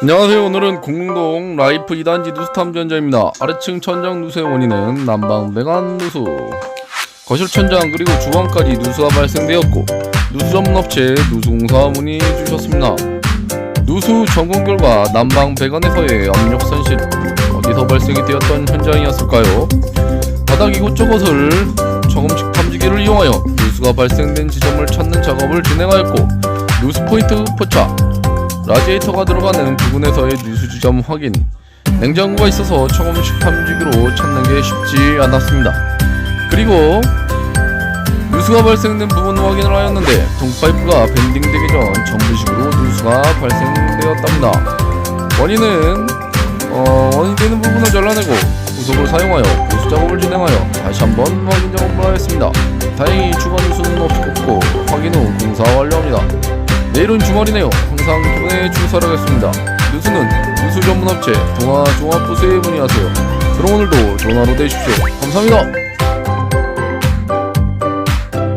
안녕하세요. 오늘은 공릉동 라이프 2단지 누수 탐전자입니다. 아래층 천장 누수의 원인은 난방 배관 누수. 거실 천장 그리고 주방까지 누수가 발생되었고 누수 전문 업체 누수공사 문의 주셨습니다. 누수 점검 결과 난방 배관에서의 압력 손실 어디서 발생이 되었던 현장이었을까요? 바닥 이곳저곳을 조금씩 탐지기를 이용하여 누수가 발생된 지점을 찾는 작업을 진행하였고 누수 포인트 포착 라디에이터가 들어가는 부분에서의 누수 지점 확인. 냉장고가 있어서 조금씩 탐지기로 찾는 게 쉽지 않았습니다. 그리고 누수가 발생된 부분 확인을 하였는데 동파이프가 밴딩되기 전 전부식으로 누수가 발생되었답니다. 원인은 어, 원인 되는 부분을 잘라내고 구석을 사용하여 보수 작업을 진행하여 다시 한번 확인 작업을 하였습니다. 다행히 추가 누수는 없었고 확인 후 공사 완료합니다 내일은 주말이네요. 항상 돈에 주사를 하겠습니다. 누수는 누수 전문 업체 동아 종합부수에 문의하세요. 그럼 오늘도 전화로 되십시오. 감사합니다.